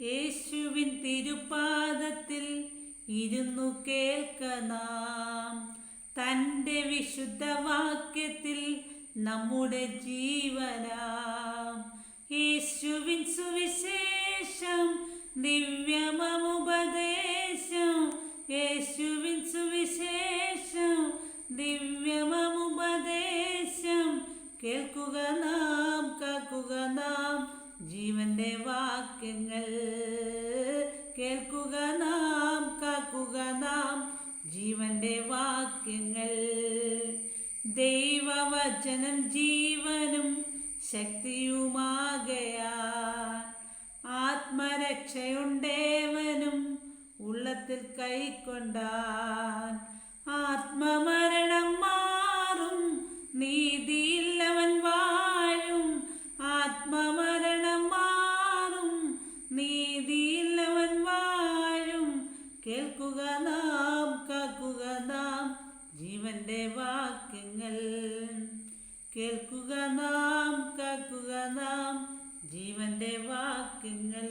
യേശുവിൻ തിരുപാദത്തിൽ ഇരുന്നു കേൾക്കനാം. തന്റെ വിശുദ്ധ വാക്യത്തിൽ നമ്മുടെ ജീവനാം. യേശുവിൻ സുവിശേഷം ദിവ്യമമുപദേശം യേശുവിൻ സുവിശേഷം ദിവ്യമമുപദേശം കേൾക്കുക നാം കാക്കുക നാം. ജീവന്റെ വാക്യങ്ങൾ. കേൾക്കുക നാം കാക്കുക നാം ജീവന്റെ വാക്യങ്ങൾ. ദൈവവചനം ജീവനും ശക്തിയുമാകയാ ആത്മരക്ഷയുണ്ടേവനും ഉള്ളത്തിൽ കൈക്കൊണ്ടാൻ ആത്മമരണം മാറും നീതിയില്ലവൻ ജീവന്റെ വാക്യങ്ങൾ കേൾക്കുക നാം കാക്കുക നാം. ജീവന്റെ വാക്യങ്ങൾ.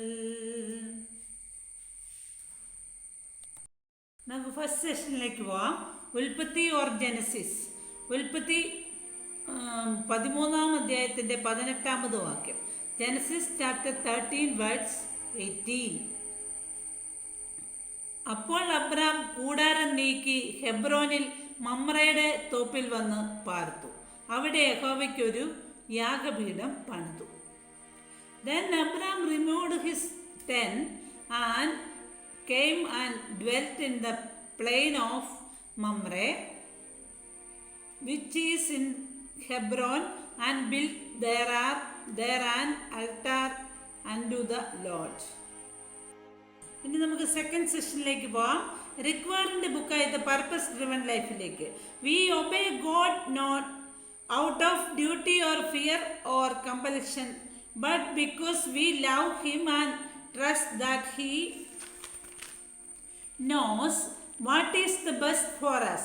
നമുക്ക് ഫസ്റ്റ് സെഷനിലേക്ക് പോവാം. ഉൽപ്പത്തി ഓർ ജനസിസ്. ഉൽപ്പത്തി പതിമൂന്നാം അധ്യായത്തിന്റെ പതിനെട്ടാമത് വാക്യം. Genesis chapter thirteen words eighteen അപ്പോൾ അബ്രാം കൂടാരം നീക്കി ഹെബ്രോനിൽ മമ്രയുടെ തോപ്പിൽ വന്ന് പാർത്തു അവിടെ യഹോവയ്ക്കൊരു യാഗപീഠം പണിതു Then Abram removed his tent and came and dwelt in the plain of Mamre, which is in Hebron, and built there, are, there an altar unto the Lord. ഇനി നമുക്ക് സെക്കൻഡ് സെഷനിലേക്ക് പോവാം റിക്വയറിൻ്റെ ബുക്കായത് പർപ്പസ് ഡ്രിവൺ ലൈഫിലേക്ക് we obey God not out of duty or fear or compulsion but because we love him and trust that he knows what is the best for us.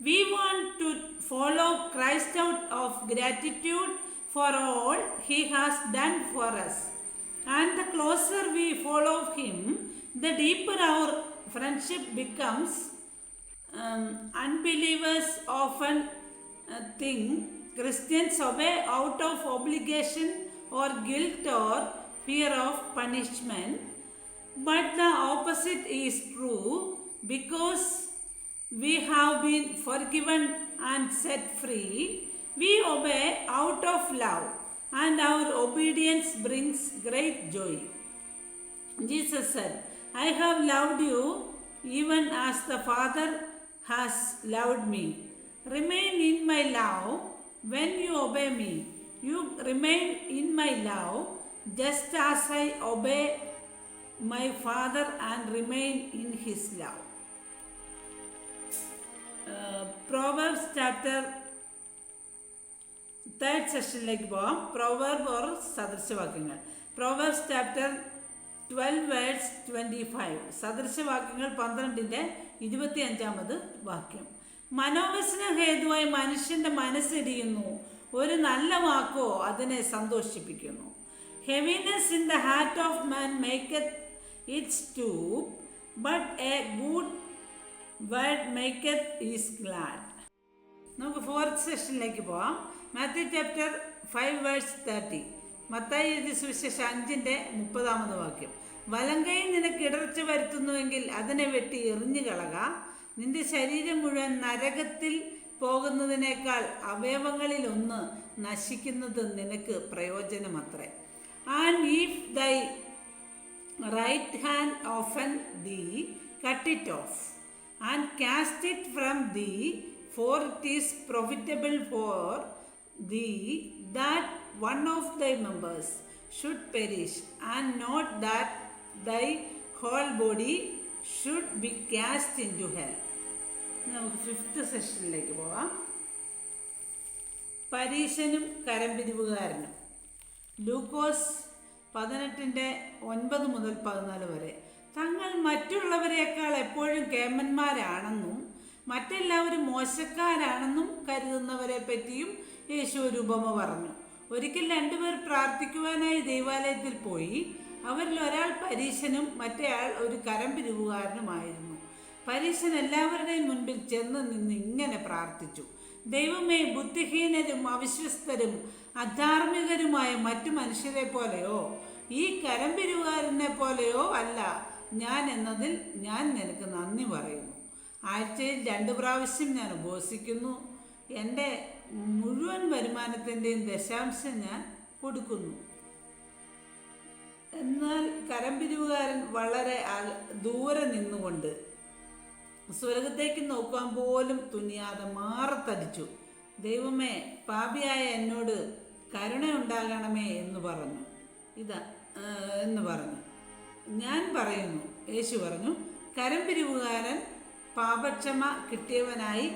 We want to follow Christ out of gratitude for all He has done for us. And the closer we follow Him, the deeper our friendship becomes. Um, unbelievers often uh, think Christians obey out of obligation or guilt or fear of punishment. But the opposite is true because we have been forgiven and set free. We obey out of love, and our obedience brings great joy. Jesus said, I have loved you even as the Father has loved me. Remain in my love when you obey me. You remain in my love just as I obey my Father and remain in his love. Uh, Proverbs chapter third സെഷനിലേക്ക് പോവാം പ്രൊവർബ് or സദൃശവാക്യങ്ങൾ Proverbs chapter Twelve words twenty five സദൃശവാക്യങ്ങൾ പന്ത്രണ്ടിന്റെ ഇരുപത്തി അഞ്ചാമത് വാക്യം. മനോവ്യസന ഹേതുവായി മനുഷ്യന്റെ മനസ്സിടിയുന്നു ഒരു നല്ല വാക്കോ അതിനെ സന്തോഷിപ്പിക്കുന്നു. Heaviness in the heart of man make its to but a good word make is glad നമുക്ക് ഫോർത്ത് സെഷനിലേക്ക് പോവാം. Matthew chapter five verse thirty Mathai എഴുതി സുവിശേഷം അഞ്ചിന്റെ മുപ്പതാമത് വാക്യം. വലങ്കൈ നിനക്ക് ഇടർച്ച വരുത്തുന്നുവെങ്കിൽ അതിനെ വെട്ടി എറിഞ്ഞു കളക. നിന്റെ ശരീരം മുഴുവൻ നരകത്തിൽ പോകുന്നതിനേക്കാൾ അവയവങ്ങളിൽ ഒന്ന് നശിക്കുന്നത് നിനക്ക് പ്രയോജനമത്രേ. And if thy right hand offend thee, cut it off, and cast it from thee, for it is profitable for thee that one of thy members should perish, and not that thy whole body should be cast into hell. നമുക്ക് fifth സെഷനിലേക്ക് പോവാം. പരീശനും കരംപിരിവുകാരനും. ലൂക്കോസ് പതിനെട്ടിന്റെ ഒൻപത് മുതൽ പതിനാല് വരെ. തങ്ങൾ മറ്റുള്ളവരെക്കാൾ എപ്പോഴും കേമന്മാരാണെന്നും മറ്റെല്ലാവരും മോശക്കാരാണെന്നും കരുതുന്നവരെ പറ്റിയും യേശു ഒരു ഉപമ പറഞ്ഞു. ഒരിക്കൽ രണ്ടുപേർ പ്രാർത്ഥിക്കുവാനായി ദൈവാലയത്തിൽ പോയി. അവരിൽ ഒരാൾ പരീശനും മറ്റേയാൾ ഒരു കരം പിരിവുകാരനുമായിരുന്നു പരീശൻ എല്ലാവരുടെയും മുൻപിൽ ചെന്ന് നിന്ന് ഇങ്ങനെ പ്രാർത്ഥിച്ചു. ദൈവമേ ബുദ്ധിഹീനരും അവിശ്വസ്തരും അധാർമികരുമായ മറ്റു മനുഷ്യരെ പോലെയോ ഈ കരം പിരിവുകാരനെ പോലെയോ അല്ല. ഞാൻ എന്നതിൽ ഞാൻ നിനക്ക് നന്ദി പറയുന്നു. ആഴ്ചയിൽ രണ്ട് പ്രാവശ്യം ഞാൻ ഉപവസിക്കുന്നു എന്റെ മുഴുവൻ വരുമാനത്തിന്റെയും ദശാംശം ഞാൻ കൊടുക്കുന്നു. എന്നാൽ കരംപിരിവുകാരൻ വളരെ ദൂരെ നിന്നുകൊണ്ട് സ്വർഗത്തേക്ക് നോക്കാൻ പോലും തുനിയാതെ മാറത്തടിച്ചു. ദൈവമേ പാപിയായ എന്നോട് കരുണയുണ്ടാകണമേ എന്ന് പറഞ്ഞു. ഇതാ എന്ന് പറഞ്ഞു. ഞാൻ പറയുന്നു യേശു പറഞ്ഞു കരംപിരിവുകാരൻ പാപക്ഷമ കിട്ടിയവനായി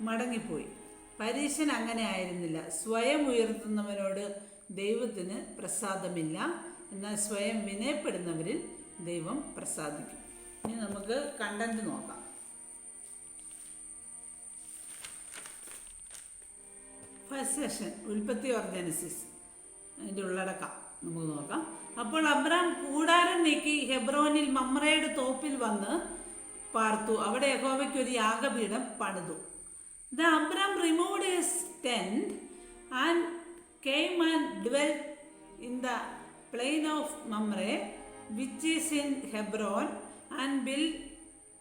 മടങ്ങിപ്പോയി. പരീശൻ അങ്ങനെ ആയിരുന്നില്ല സ്വയം ഉയർത്തുന്നവനോട് ദൈവത്തിന് പ്രസാദമില്ല. എന്നാൽ സ്വയം വിനയപ്പെടുന്നവരിൽ ദൈവം പ്രസാദിക്കും. ഇനി നമുക്ക് കണ്ടന്റ് നോക്കാം. ഫസ്റ്റ് സെഷൻ ഉൽപ്പത്തി ഓർ അതിന്റെ ഉള്ളടക്കം നമുക്ക് നോക്കാം. അപ്പോൾ അബ്രാം കൂടാരം നീക്കി ഹെബ്രോനിൽ മമ്രയുടെ തോപ്പിൽ വന്ന് പാർത്തു. അവിടെ യഹോവയ്ക്ക് ഒരു യാഗപീഠം പണിതു. The Abram removed his tent and came and dwell in the plain of Mamre which is in Hebron and bill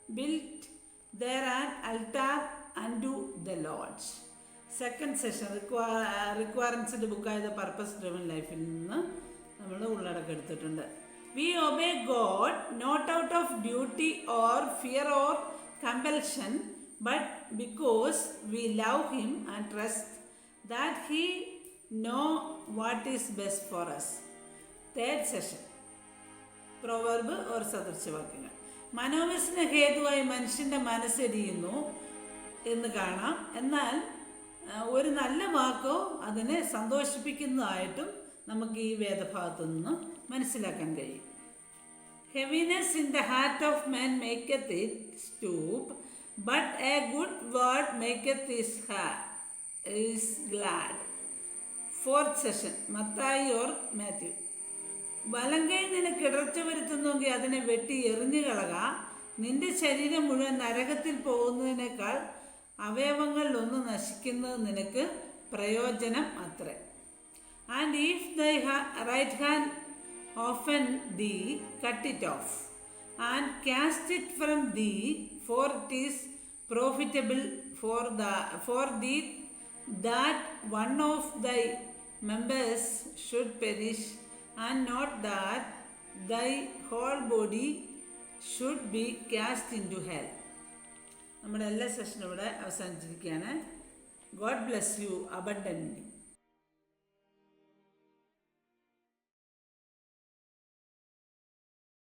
built there and altar and to the Lord's second session റിക്വയർമെൻസിന്റെ ബുക്കായ പർപ്പസ് ഡ്രിവൻ ലൈഫിൽ നിന്ന് നമ്മൾ ഉള്ളടക്കം എടുത്തിട്ടുണ്ട്. We obey God not out of duty or fear or compulsion but because we love Him and trust that He know what is best for us. Third session proverb or സദൃശവാക്യങ്ങൾ മനോവശന ഹേതുവായി മനുഷ്യന്റെ മനസ്സെരിയുന്നു എന്ന് കാണാം. എന്നാൽ ഒരു നല്ല വാക്കോ അതിനെ സന്തോഷിപ്പിക്കുന്നതായിട്ടും നമുക്ക് ഈ വേദഭാഗത്തു നിന്ന് മനസ്സിലാക്കാൻ കഴിയും. Heaviness in the heart of man maketh it stoop but a good word maketh is ah is glad fourth session Mathai or Matthew വലങ്കൈ നിനക്ക് ഇടർച്ച വരുത്തുന്നുവെങ്കിൽ അതിനെ വെട്ടി എറിഞ്ഞു കളക. നിന്റെ ശരീരം മുഴുവൻ നരകത്തിൽ പോകുന്നതിനേക്കാൾ അവയവങ്ങളിൽ ഒന്ന് നശിക്കുന്നത് നിനക്ക് പ്രയോജനം അത്രേ. And if thy right hand offend thee cut it off and cast it from thee for it is profitable for the for thee that one of thy members should perish and not that thy whole body should be cast into hell നമ്മുടെ എല്ലാ സെഷനും ഇവിടെ അവസാനിച്ചിരിക്കുകയാണ് God bless U abundant